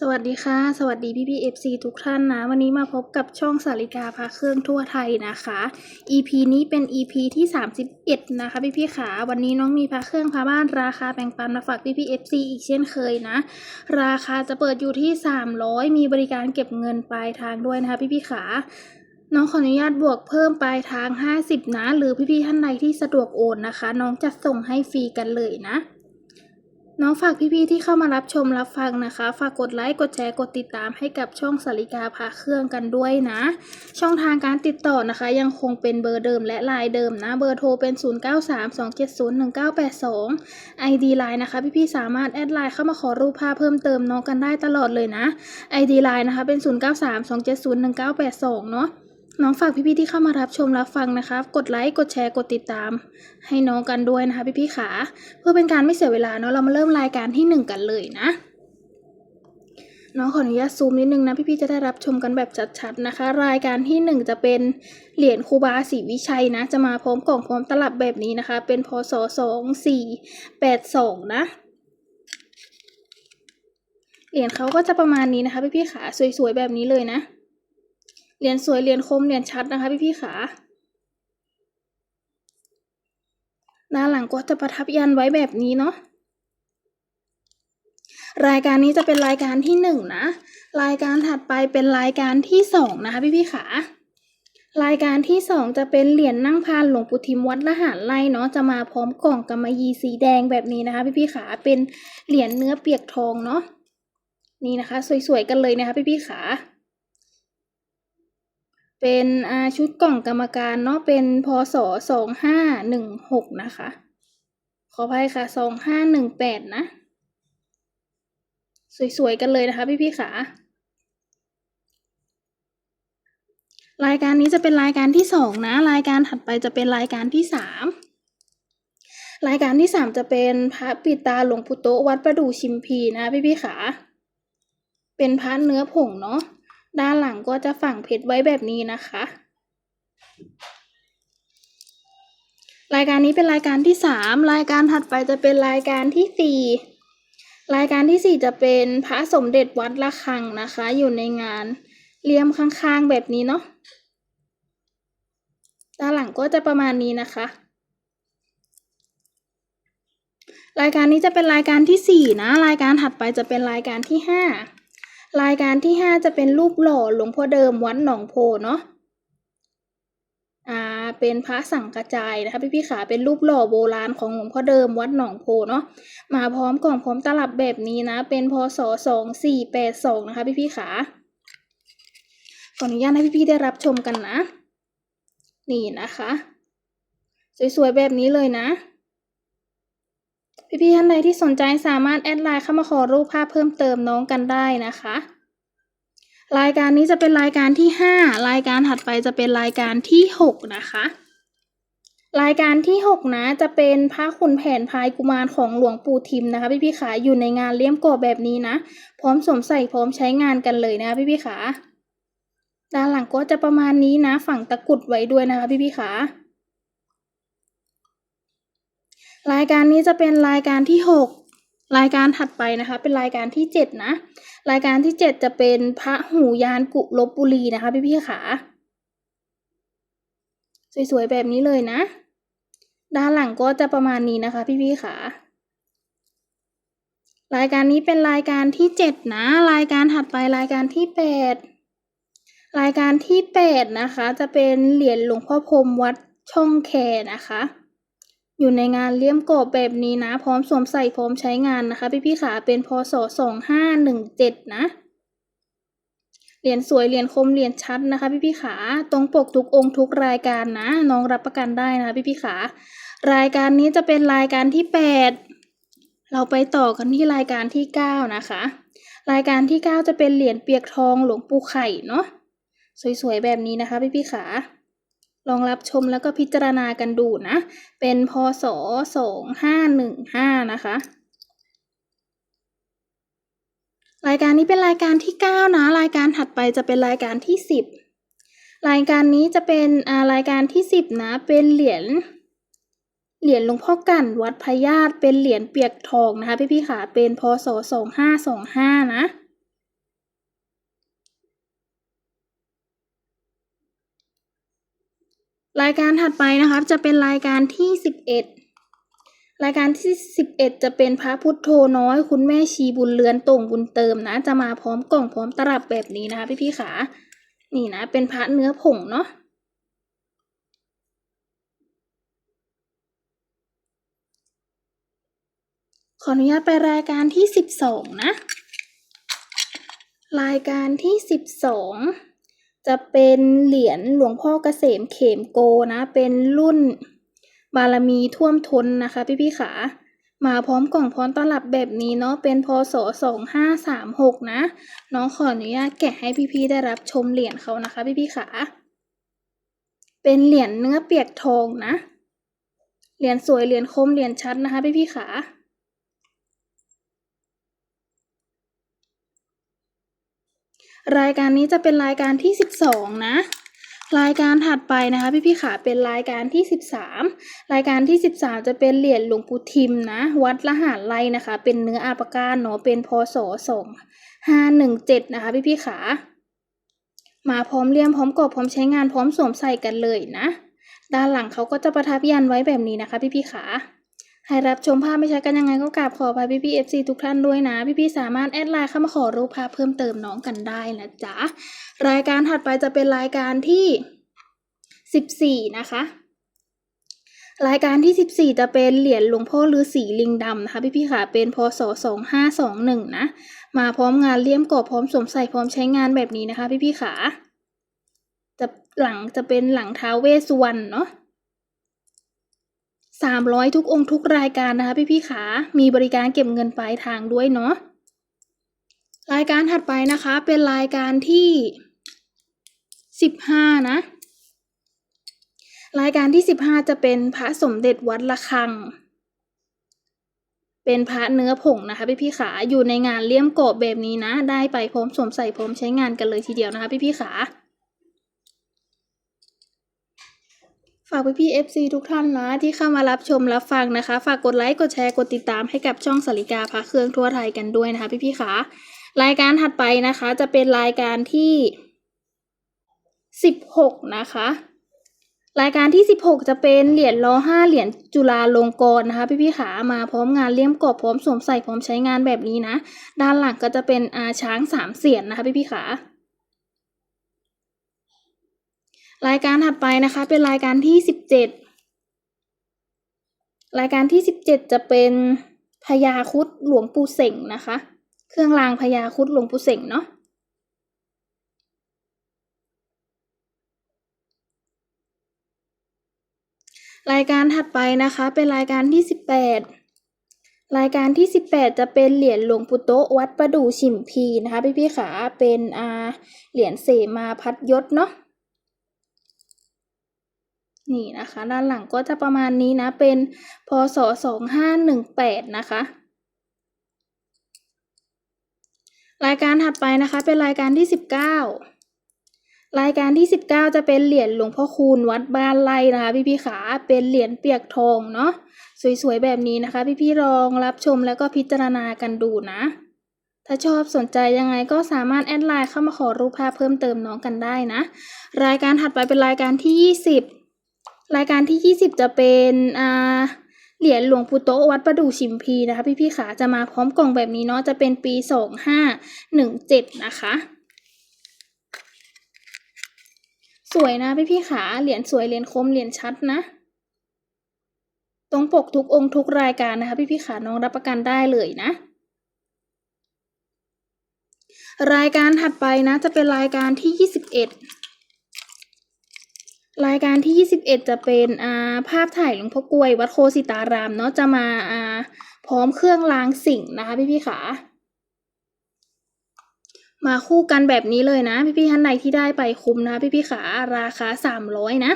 สวัสดีค่ะ สวัสดีพี่พี่เอฟซีทุกท่านนะ วันนี้มาพบกับช่องสาริกาพาเครื่องทั่วไทยนะคะ EP นี้เป็น EP ที่ 31 นะคะพี่พี่ขาวันนี้น้องมีพาเครื่องพาบ้านราคาแบ่งปันมาฝากพี่พี่เอฟซีอีกเช่นเคยนะ ราคาจะเปิดอยู่ที่ 300 มีบริการเก็บเงินปลายทางด้วยนะคะพี่พี่ขาน้องขออนุญาตบวกเพิ่มปลายทาง 50 นะ หรือพี่ๆท่านใดที่สะดวกโอนนะคะ น้องจะส่งให้ฟรีกันเลยนะ น้องฝากพี่ๆที่เข้ามารับชมรับฟังนะคะ ฝากกดไลค์ กดแชร์ กดติดตามให้กับช่องสาริกาพาเครื่องกันด้วยนะ ช่องทางการติดต่อนะคะ ยังคงเป็นเบอร์เดิมและไลน์เดิมนะ เบอร์โทรเป็น 0932701982 ID ไลน์นะคะพี่ๆสามารถแอดไลน์เข้ามาขอรูปภาพเพิ่มเติมน้องกันได้ตลอดเลยนะ ID ไลน์นะคะเป็น 0932701982 เนาะ น้องฝากพี่ๆที่เข้ามารับชมรับฟังนะคะกดไลค์ กดแชร์ กดติดตาม ให้น้องกันด้วยนะคะพี่ๆขา เพื่อเป็นการไม่เสียเวลาเนาะ เรามาเริ่มรายการที่หนึ่งกันเลยนะ น้องขออนุญาตซูมนิดนึงนะพี่ๆจะได้รับชมกันแบบชัดๆนะคะ รายการที่หนึ่งจะเป็นเหรียญคูบาศรีวิชัยนะ จะมาพร้อมกล่องพร้อมตลับแบบนี้นะคะ เป็นพศสองสี่แปดสองนะเหรียญเขาก็จะประมาณนี้นะคะพี่ๆขาสวยๆแบบนี้เลยนะ เหรียญสวยเหรียญคมเหรียญชัดนะคะพี่พี่ขาด้านหลังก็จะประทับยันไว้แบบนี้เนาะรายการนี้จะเป็นรายการที่หนึ่งนะ รายการถัดไปเป็นรายการที่สองนะคะพี่พี่ขารายการที่สองจะเป็นเหรียญนั่งพานหลวงปู่ทิมวัดละหารไล่เนาะจะมาพร้อมกล่องกำมะยีสีแดงแบบนี้นะคะ พี่พี่ขาเป็นเหรียญเนื้อเปียกทองเนาะนี่นะคะ สวยๆกันเลยนะคะพี่พี่ขา เป็นชุดกล่องกรรมการเนาะเป็นพศสองห้าหนึ่งหกนะคะ ขออภัยค่ะสองห้าหนึ่งแปดนะ สวยๆกันเลยนะคะพี่พี่ๆขารายการนี้จะเป็นรายการที่สองนะ รายการถัดไปจะเป็นรายการที่สามรายการที่สามจะเป็นพระปิตาหลวงปู่โตวัดประดู่ชิมพีนะพี่พี่ๆขา เป็นพระเนื้อผงเนาะ ด้านหลังก็จะฝังเพชรไว้แบบนี้นะคะ รายการนี้เป็นรายการที่สามรายการถัดไปจะเป็นรายการที่สี่รายการที่สี่จะเป็นพระสมเด็จวัดระฆังนะคะ อยู่ในงานเลี่ยมข้างๆแบบนี้เนาะด้านหลังก็จะประมาณนี้นะคะ รายการนี้จะเป็นรายการที่สี่นะ รายการถัดไปจะเป็นรายการที่ห้า รายการที่ห้าจะเป็นรูปหล่อหลวงพ่อเดิมวัดหนองโพเนาะ อ่า เป็นพระสังกระจายนะคะพี่พี่ขาเป็นรูปหล่อโบราณของหลวงพ่อเดิมวัดหนองโพเนาะ มาพร้อมกล่องพร้อมตลับแบบนี้นะ เป็นพศสองสี่แปดสองนะคะพี่พี่ขาขออนุญาตให้พี่พี่ได้รับชมกันนะ นี่นะคะ สวยๆแบบนี้เลยนะ พี่ๆท่านใดที่สนใจสามารถแอดไลน์เข้ามาขอรูปภาพเพิ่มเติมน้องกันได้นะคะ รายการนี้จะเป็นรายการที่ห้ารายการถัดไปจะเป็นรายการที่หกนะคะ รายการที่หกนะ จะเป็นพระขุนแผนพายกุมารของหลวงปู่ทิมนะคะพี่พี่ๆขาอยู่ในงานเลี่ยมกบแบบนี้นะ พร้อมสวมใส่พร้อมใช้งานกันเลยนะคะพี่พี่ๆขาด้านหลังก็จะประมาณนี้นะ ฝั่งตะกุดไว้ด้วยนะคะพี่พี่ๆขา รายการนี้จะเป็นรายการที่หกรายการถัดไปนะคะ เป็นรายการที่เจ็ดนะ รายการที่เจ็ดจะเป็นพระหูยานกุลบบุรีนะคะพี่พี่ๆขาสวยๆแบบนี้เลยนะ ด้านหลังก็จะประมาณนี้นะคะพี่พี่ๆขารายการนี้เป็นรายการที่เจ็ดนะ รายการถัดไปรายการที่แปดรายการที่แปดนะคะ จะเป็นเหรียญหลวงพ่อพรมวัดช่องแคนะคะ อยู่ในงานเลี่ยมกรอบแบบนี้นะ พร้อมสวมใส่พร้อมใช้งานนะคะ พี่พี่ขาเป็นพศสองห้าหนึ่งเจ็ดนะเหรียญสวยเหรียญคมเหรียญชัดนะคะ พี่พี่ขาตรงปกทุกองค์ทุกรายการนะ น้องรับประกันได้นะคะ พี่พี่ขารายการนี้จะเป็นรายการที่แปดเราไปต่อกันที่รายการที่เก้านะคะ รายการที่เก้าจะเป็นเหรียญเปียกทองหลวงปู่ไข่เนาะสวยๆแบบนี้นะคะ พี่พี่ขา ลองรับชมแล้วก็พิจารณากันดูนะ เป็นพศสองห้าหนึ่งห้านะคะ รายการนี้เป็นรายการที่เก้านะ รายการถัดไปจะเป็นรายการที่สิบรายการนี้จะเป็นอ่ารายการที่สิบนะ เป็นเหรียญเหรียญหลวงพ่อกันวัดพญาตเป็นเหรียญเปียกทองนะคะพี่พี่ขาเป็นพศสองห้าสองห้านะ รายการถัดไปนะครับจะเป็นรายการที่สิบเอ็ดรายการที่สิบเอ็ดจะเป็นพระพุทโธน้อย คุณแม่ชีบุญเรือนตรงบุญเติมนะ จะมาพร้อมกล่องพร้อมตลับแบบนี้นะคะพี่พี่ขา นี่นะ เป็นพระเนื้อผงเนาะขออนุญาตไปรายการที่สิบสองนะ รายการที่สิบสอง จะเป็นเหรียญหลวงพ่อเกษมเขมโกนะ เป็นรุ่นบารมีท่วมท้นนะคะ พี่พี่ขา มาพร้อมกล่องพร้อมตลับแบบนี้เนาะ เป็นพศสองห้าสามหกนะ น้องขออนุญาตแกะให้พี่ๆได้รับชมเหรียญเขานะคะ พี่พี่ขา เป็นเหรียญเนื้อเปียกทองนะ เหรียญสวยเหรียญคมเหรียญชัดนะคะ พี่พี่ขา รายการนี้จะเป็นรายการที่สิบสองนะ รายการถัดไปนะคะพี่พี่ขาเป็นรายการที่สิบสามรายการที่สิบสามจะเป็นเหรียญหลวงปู่ทิมนะ วัดละหารไรนะคะ เป็นเนื้ออาปากาเนาะเป็นพศสองห้าหนึ่งเจ็ดนะคะพี่พี่ขามาพร้อมเลี่ยมพร้อมกรอบพร้อมใช้งานพร้อมสวมใส่กันเลยนะ ด้านหลังเขาก็จะประทับยันไว้แบบนี้นะคะพี่พี่ขา ให้รับชมภาพไม่ชัดกันยังไงก็กราบขออภัยพี่พี่เอฟซีทุกท่านด้วยนะ พี่พี่สามารถแอดไลน์เข้ามาขอรูปภาพเพิ่มเติมน้องกันได้นะจ๊ะ รายการถัดไปจะเป็นรายการที่สิบสี่นะคะ รายการที่สิบสี่จะเป็นเหรียญหลวงพ่อฤาษีลิงดำนะคะพี่พี่ค่ะเป็นพศสองห้าสองหนึ่งนะ มาพร้อมงานเลี่ยมกรอบพร้อมสวมใส่พร้อมใช้งานแบบนี้นะคะ พี่พี่ๆค่ะจะหลังจะเป็นหลังท้าเวสสุวรรณเนาะ สามร้อยทุกองค์ทุกรายการนะคะพี่พี่ๆขา มีบริการเก็บเงินปลายทางด้วยเนาะ รายการถัดไปนะคะ เป็นรายการที่สิบห้านะ รายการที่สิบห้าจะเป็นพระสมเด็จวัดระฆัง เป็นพระเนื้อผงนะคะ พี่พี่ขา อยู่ในงานเลี่ยมกรอบแบบนี้นะ ได้ไปพร้อมสวมใส่พร้อมใช้งานกันเลยทีเดียวนะคะ พี่พี่ขา ฝากพี่พี่เอฟซีทุกท่านนะที่เข้ามารับชมรับฟังนะคะ ฝากกดไลค์กดแชร์กดติดตามให้กับช่องสาริกาพระเครื่องทั่วไทยกันด้วยนะคะ พี่พี่ๆขารายการถัดไปนะคะ จะเป็นรายการที่สิบหกนะคะ รายการที่สิบหกจะเป็นเหรียญรอห้าเหรียญจุฬาลงกรณ์นะคะ พี่พี่ๆขามาพร้อมงานเลี่ยมกรอบพร้อมสวมใส่พร้อมใช้งานแบบนี้นะ ด้านหลังก็จะเป็นอาช้างสามเสียนนะคะ พี่พี่ๆขา รายการถัดไปนะคะ เป็นรายการที่สิบเจ็ดรายการที่สิบเจ็ดจะเป็นพญาคุดหลวงปู่เสงนะคะ เครื่องรางพญาคุดหลวงปู่เสงเนาะรายการถัดไปนะคะ เป็นรายการที่สิบแปดรายการที่สิบแปดจะเป็นเหรียญหลวงปู่โตวัดประดู่ฉิมพีนะคะพี่พี่ๆขาเป็นอาเหรียญเสมาพัดยศเนาะ นี่นะคะ ด้านหลังก็จะประมาณนี้นะ เป็นพศสองห้าหนึ่งแปดนะคะ รายการถัดไปนะคะ เป็นรายการที่สิบเก้ารายการที่สิบเก้าจะเป็นเหรียญหลวงพ่อคูณวัดบ้านไร่นะคะ พี่พี่ขาเป็นเหรียญเปียกทองเนาะสวยๆแบบนี้นะคะ พี่พี่ลองรับชมแล้วก็พิจารณากันดูนะ ถ้าชอบสนใจยังไงก็สามารถแอดไลน์เข้ามาขอรูปภาพเพิ่มเติมน้องกันได้นะ รายการถัดไปเป็นรายการที่ยี่สิบ รายการที่ 20 จะเป็นอ่าเหรียญหลวงปู่โตวัดประดู่ชิมพีนะคะ พี่พี่ๆขาจะมาพร้อมกล่องแบบนี้เนาะจะเป็นปี 2517 นะคะ สวยนะพี่พี่ๆขาเหรียญสวยเหรียญคมเหรียญชัดนะตรงปกทุกองค์ทุกรายการนะคะพี่พี่ขาน้องรับประกันได้เลยนะ รายการถัดไปนะจะเป็นรายการที่ 21 รายการที่ 21 จะเป็นอาภาพถ่ายหลวงพ่อกลวย วัดโคสิตารามเนาะจะมาอาพร้อมเครื่องรางสิ่งนะคะพี่พี่ขามาคู่กันแบบนี้เลยนะ พี่พี่ท่านใดที่ได้ไปคุ้มนะคะพี่พี่ขาราคา 300 นะ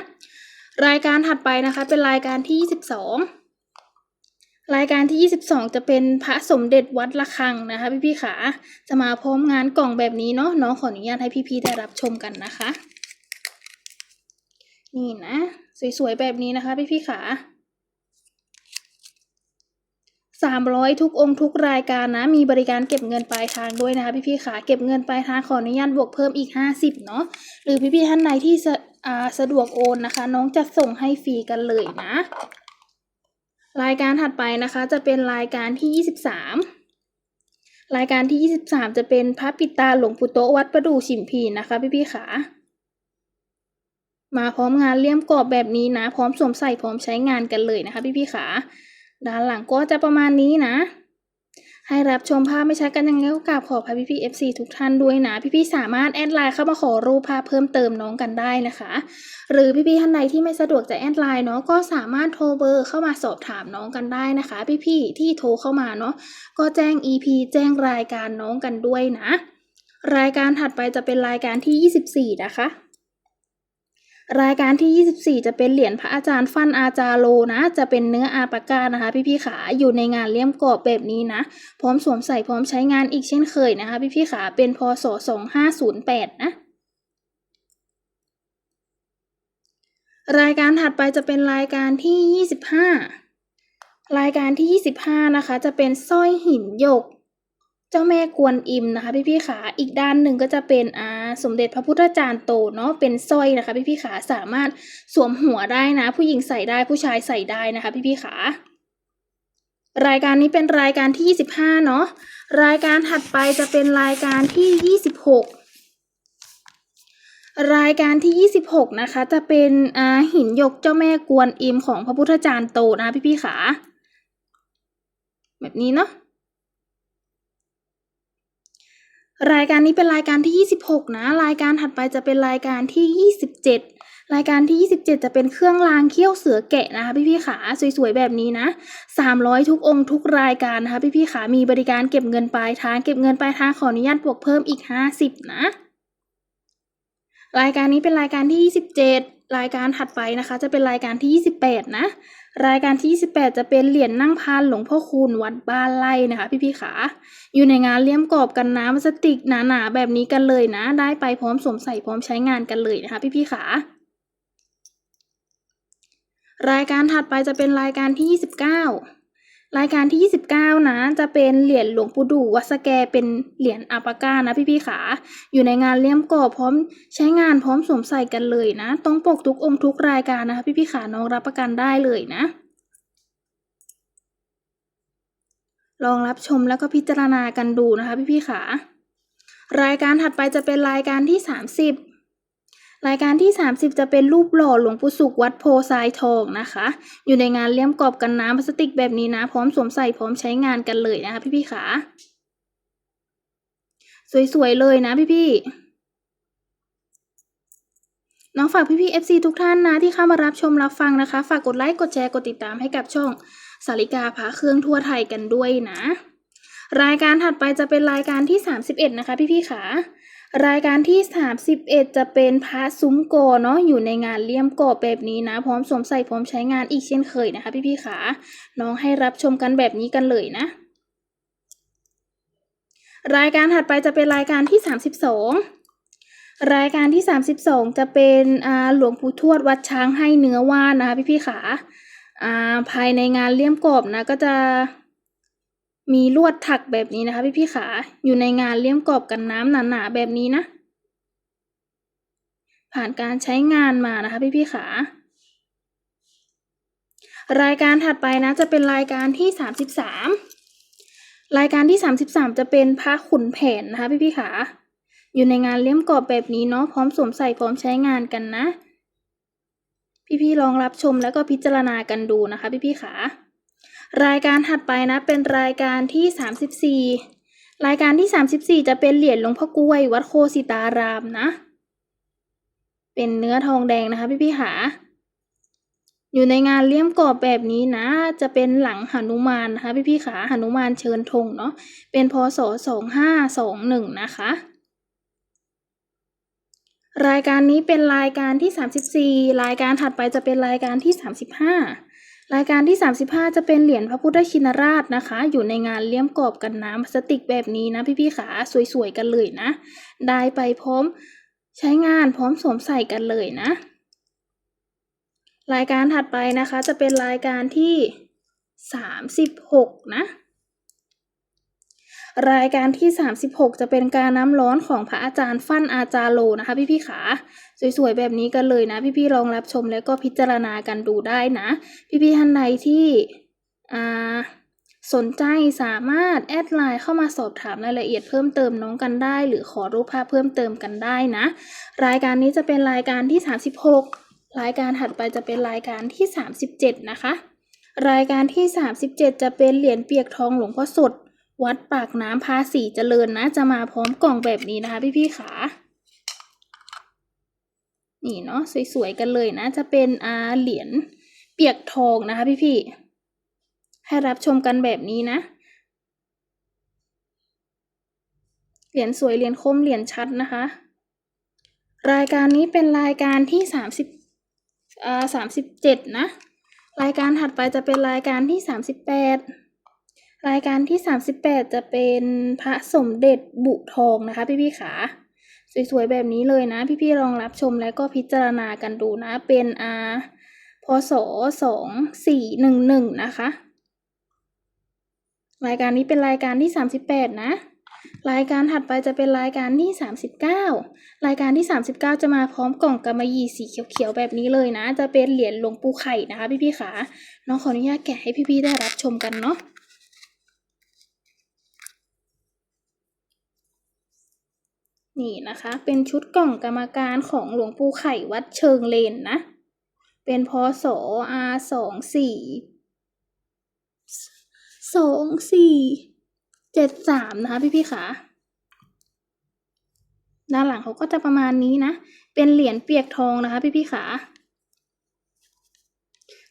รายการถัดไปนะคะเป็นรายการที่ 22 รายการที่ 22 จะเป็นพระสมเด็จวัดระฆังนะคะ พี่พี่ขาจะมาพร้อมงานกล่องแบบนี้เนาะน้องขออนุญาตให้พี่พี่ได้รับชมกันนะคะ นี่นะ สวยๆ แบบนี้นะคะ พี่พี่ขาสามร้อยทุกองค์ทุกรายการนะ มีบริการเก็บเงินปลายทางด้วยนะคะ พี่ๆค่ะเก็บเงินปลายทางขออนุญาตบวกเพิ่มอีกห้าสิบเนาะหรือพี่ๆท่านใดที่สะสะดวกโอนนะคะ น้องจะส่งให้ฟรีกันเลยนะ รายการถัดไปนะคะ จะเป็นรายการที่ยี่สิบสามรายการที่ยี่สิบสามจะเป็นพระปิตาหลวงปู่โตวัดประดู่ฉิมพีนะคะ พี่ๆค่ะ มาพร้อมงานเลี่ยมกรอบแบบนี้นะ พร้อมสวมใส่พร้อมใช้งานกันเลยนะคะ พี่ๆค่ะด้านหลังก็จะประมาณนี้นะ ให้รับชมภาพไม่ชัดกันยังไงก็กราบขออภัยพี่ๆ FC ทุกท่านด้วยนะ พี่ๆสามารถแอดไลน์เข้ามาขอรูปภาพเพิ่มเติมน้องกันได้นะคะ หรือพี่ๆท่านใดที่ไม่สะดวกจะแอดไลน์เนาะก็สามารถโทรเบอร์เข้ามาสอบถามน้องกันได้นะคะ พี่ๆที่โทรเข้ามาเนาะก็แจ้ง EP แจ้งรายการน้องกันด้วยนะ รายการถัดไปจะเป็นรายการที่ 24 นะคะ รายการที่ 24 จะเป็นเหรียญพระอาจารย์ฟันอาจารโลนะ จะเป็นเนื้ออาปากานะคะ พี่ๆขาอยู่ในงานเลี่ยมกรอบแบบนี้นะ พร้อมสวมใส่พร้อมใช้งานอีกเช่นเคยนะคะ พี่ๆขาเป็นพศ 2508 นะรายการถัดไปจะเป็นรายการที่ 25 รายการที่ 25 นะคะ จะเป็นสร้อยหินหยก เจ้าแม่กวนอิมนะคะพี่พี่ขาอีกด้านหนึ่งก็จะเป็นอ่าสมเด็จพระพุทธจารย์โตเนาะเป็นสร้อยนะคะพี่พี่ขาสามารถสวมหัวได้นะ ผู้หญิงใส่ได้ผู้ชายใส่ได้นะคะพี่พี่ขารายการนี้เป็นรายการที่ 25 เนาะรายการถัดไปจะเป็นรายการที่ 26 รายการที่ 26 นะคะ จะเป็นอ่าหินหยกเจ้าแม่กวนอิมของพระพุทธจารย์โตนะพี่พี่ขาแบบนี้เนาะ รายการนี้เป็นรายการที่ 26 นะ รายการถัดไปจะเป็นรายการที่ 27 รายการที่ 27 จะเป็นเครื่องรางเขี้ยวเสือแกะนะคะพี่ๆขาสวยๆแบบนี้นะ 300 ทุกองค์ทุกรายการนะคะพี่ๆขามีบริการเก็บเงินปลายทางเก็บเงินปลายทางขออนุญาตบวกเพิ่มอีก 50 นะ รายการนี้เป็นรายการที่ 27 รายการถัดไปนะคะ จะเป็นรายการที่ 28 นะ รายการที่ 28 จะเป็นเหรียญนั่งพานหลวงพ่อคูณวัดบ้านไร่นะคะ พี่ๆขาอยู่ในงานเลี่ยมกรอบกันน้ำพลาสติกหนาๆแบบนี้กันเลยนะ ได้ไปพร้อมสวมใส่พร้อมใช้งานกันเลยนะคะ พี่ๆขารายการถัดไปจะเป็นรายการที่ 29 รายการที่ 29 นะ จะเป็นเหรียญหลวงปู่ดูวัสแกเป็นเหรียญอาปาก้านะพี่ๆขา อยู่ในงานเลี่ยมกรอบพร้อมใช้งานพร้อมสวมใส่กันเลยนะ ต้องปกทุกองค์ทุกรายการนะคะพี่ๆขาน้องรับประกันได้เลยนะ ลองรับชมแล้วก็พิจารณากันดูนะคะพี่ๆค่ะรายการถัดไปจะเป็นรายการที่ 30 รายการที่ 30 จะเป็นรูปหล่อหลวงปู่สุขวัดโพทรายทองนะคะ อยู่ในงานเลี่ยมกรอบกันน้ำพลาสติกแบบนี้นะ พร้อมสวมใส่พร้อมใช้งานกันเลยนะคะ พี่ๆค่ะสวยๆเลยนะพี่ๆน้องฝากพี่พี่ๆ FC ทุกท่านนะที่เข้ามารับชมรับฟังนะคะ ฝากกดไลค์กดแชร์กดติดตามให้กับช่องสาริกาพาเครื่องทั่วไทยกันด้วยนะ รายการถัดไปจะเป็นรายการที่ 31 นะคะ พี่พี่ๆขา รายการที่ 31 จะเป็นพระซุ้มโกเนาะอยู่ในงานเลี่ยมกรอบแบบนี้นะ พร้อมสวมใส่พร้อมใช้งานอีกเช่นเคยนะคะ พี่ๆขาน้องให้รับชมกันแบบนี้กันเลยนะ รายการถัดไปจะเป็นรายการที่ 32รายการที่ 32 จะเป็นหลวงปู่ทวดวัดช้างให้เนื้อว่านนะคะพี่ๆขาอ่าภายในงานเลี่ยมกรอบนะก็จะ มีลวดถักแบบนี้นะคะพี่พี่ขา อยู่ในงานเลี่ยมกรอบกันน้ำหนาๆแบบนี้นะ ผ่านการใช้งานมานะคะพี่พี่ขารายการถัดไปนะจะเป็นรายการที่สามสิบสามรายการที่สามสิบสามจะเป็นพระขุนแผนนะคะพี่พี่ขา อยู่ในงานเลี่ยมกรอบแบบนี้เนาะพร้อมสวมใส่พร้อมใช้งานกันนะ พี่ๆลองรับชมแล้วก็พิจารณากันดูนะคะพี่ๆขา รายการถัดไปนะเป็นรายการที่สามสิบสี่รายการที่สามสิบสี่จะเป็นเหรียญหลวงพ่อกล้วย วัดโคสิตารามนะ เป็นเนื้อทองแดงนะคะพี่ๆขาอยู่ในงานเลี่ยมกรอบแบบนี้นะ จะเป็นหลังหนุมานนะคะพี่ๆขาหนุมานเชิญธงเนาะเป็นพศสองห้าสองหนึ่งนะคะ รายการนี้เป็นรายการที่34รายการถัดไปจะเป็นรายการที่35 รายการที่ 35 จะเป็นเหรียญพระพุทธชินราชนะคะ อยู่ในงานเลี่ยมกรอบกันน้ำพลาสติกแบบนี้นะพี่ๆขาสวยๆกันเลยนะ ได้ไปพร้อมใช้งานพร้อมสวมใส่กันเลยนะ รายการถัดไปนะคะจะเป็นรายการที่สามสิบหกนะ รายการที่ 36 จะเป็นการน้ำร้อนของพระอาจารย์ฟั่นอาจารโลนะคะ พี่ๆขาสวยๆแบบนี้กันเลยนะ พี่ๆลองรับชมแล้วก็พิจารณากันดูได้นะ พี่ๆท่านใดที่อ่าสนใจสามารถแอดไลน์เข้ามาสอบถามรายละเอียดเพิ่มเติมน้องกันได้ หรือขอรูปภาพเพิ่มเติมกันได้นะ รายการนี้จะเป็นรายการที่ 36 รายการถัดไปจะเป็นรายการที่ 37 นะคะ รายการที่ 37 จะเป็นเหรียญเปียกทองหลวงพ่อสด วัดปากน้ำภาษีเจริญนะ จะมาพร้อมกล่องแบบนี้นะคะ พี่ๆขานี่เนาะสวยๆกันเลยนะ จะเป็นอาเหรียญเปียกทองนะคะพี่ๆให้รับชมกันแบบนี้นะ เหรียญสวยเหรียญคมเหรียญชัดนะคะ รายการนี้เป็นรายการที่สามสิบอ่าสามสิบเจ็ดนะ รายการถัดไปจะเป็นรายการที่สามสิบแปด รายการที่สามสิบแปดจะเป็นพระสมเด็จบุทองนะคะพี่พี่ๆขาสวยๆแบบนี้เลยนะ พี่ๆลองรับชมแล้วก็พิจารณากันดูนะ เป็นอาพศสองสี่หนึ่งหนึ่งนะคะ รายการนี้เป็นรายการที่สามสิบแปดนะ รายการถัดไปจะเป็นรายการที่สามสิบเก้ารายการที่สามสิบเก้าจะมาพร้อมกล่องกำมะหยี่สีเขียวๆแบบนี้เลยนะ จะเป็นเหรียญหลวงปู่ไข่นะคะ พี่ๆขาน้องขออนุญาตแกะให้พี่ๆได้รับชมกันเนาะ นี่นะคะ เป็นชุดกล่องกรรมการของหลวงปู่ไข่วัดเชิงเลนนะ เป็นพศอาสองสี่สองสี่เจ็ดสามนะคะพี่พี่ขาด้านหลังเขาก็จะประมาณนี้นะ เป็นเหรียญเปียกทองนะคะพี่พี่ขา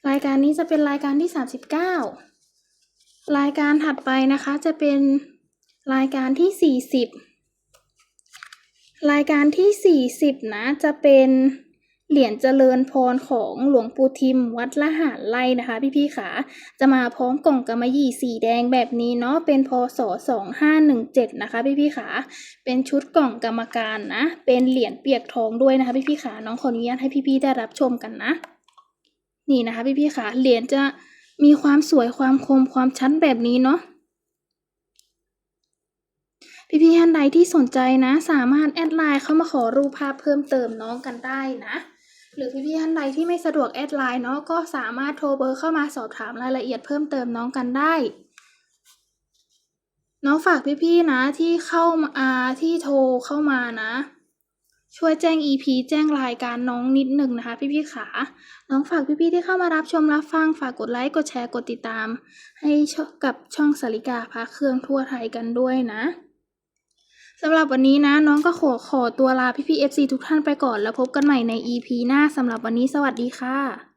รายการนี้จะเป็นรายการที่สามสิบเก้ารายการถัดไปนะคะจะเป็นรายการที่สี่สิบ รายการที่ 40 นะ จะเป็นเหรียญเจริญพรของหลวงปู่ทิมวัดละหารไร่นะคะ พี่ๆขาจะมาพร้อมกล่องกำมะหยี่สีแดงแบบนี้เนาะเป็นพศ2517 นะคะ พี่ๆขาเป็นชุดกล่องกรรมการนะ เป็นเหรียญเปียกทองด้วยนะคะ พี่ๆขาน้องขออนุญาตให้พี่ๆได้รับชมกันนะ นี่นะคะ พี่ๆขาเหรียญจะมีความสวยความคมความชัดแบบนี้เนาะ พี่ๆท่านใดที่สนใจนะ สามารถแอดไลน์เข้ามาขอรูปภาพเพิ่มเติมน้องกันได้นะ หรือพี่ๆท่านใดที่ไม่สะดวกแอดไลน์เนาะก็สามารถโทรเบอร์เข้ามาสอบถามรายละเอียดเพิ่มเติมน้องกันได้น้องฝากพี่ๆนะที่เข้ามาที่โทรเข้ามานะ ช่วยแจ้ง EP แจ้งรายการน้องนิดหนึ่งนะคะ พี่ๆขาน้องฝากพี่ๆที่เข้ามารับชมรับฟังฝากกดไลค์กดแชร์กดติดตาม ให้กับช่องสาริกาพาเครื่องทั่วไทยกันด้วยนะ สำหรับวันนี้นะน้องก็ขอขอตัวลาพี่พี่ FC ทุกท่านไปก่อน แล้วพบกันใหม่ใน EP หน้าสำหรับวันนี้สวัสดีค่ะ